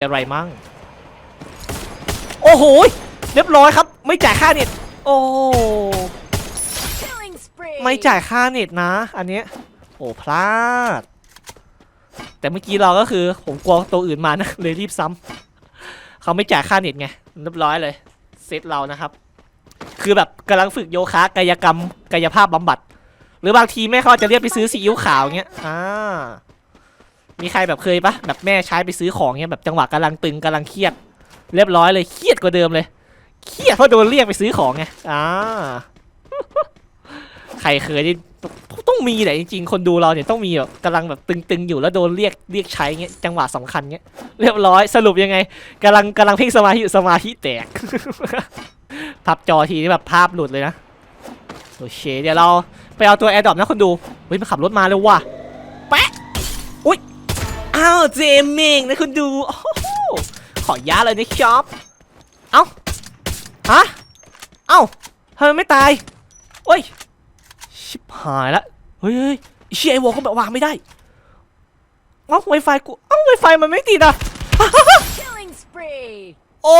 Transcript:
อะไรมั่ง โอ้โห เรียบร้อยครับ ไม่จ่ายค่าเน็ต โอ้ ไม่จ่ายค่าเน็ตนะ อันเนี้ย โอ้พลาด แต่เมื่อกี้เราก็คือ ผมกลัวตัวอื่นมานะ เลยรีบซ้ำ เขาไม่จ่ายค่าเน็ตไง เรียบร้อยเลย เซตเรานะครับ คือแบบกำลังฝึกโยคะกายกรรม กายภาพบำบัด หรือบางทีแม่เขาจจะเรียกไปซื้อซีอิ๊วขาวเงี้ย อ่า มีใครแบบเคยปะแบบแม่ใช้ไปซื้อของเงี้ยแบบจังหวะกำลังตึงกำลังเครียด เรียบร้อยเลยเครียดกว่าเดิมเลยเครียดเพราะโดนเรียกไปซื้อของไงอ่าใครเคยนี่ต้องต้องมีแหละจริงๆ คนดูเราเนี่ยต้องมีแบบกำลังแบบตึงๆอยู่แล้วโดนเรียกเรียกใช้เงี้ยจังหวะสำคัญเงี้ยเรียบร้อยสรุปยังไงกำลังกำลังเพ่งสมาธิอยู่สมาธิแตกพับจอทีนี่แบบภาพหลุดเลยนะโอเคเดี๋ยวเราไปเอาตัวแอร์ดรอปนะคนดูเฮ้ยมันขับรถมาเลยว่ะแปะอุ้ย อ้าวเจมเมงนะคุณดูโอ้โหขอยาเลยนะช็อปเอ้าฮะเอ้าเธอไม่ตายโอ้ยชิบหายละเฮ้ยเฮ้ยไอ้เชียไอวอลก็แบบวางไม่ได้เอ้าไวไฟกูเอ้าไวไฟมันไม่ติดอะโอ้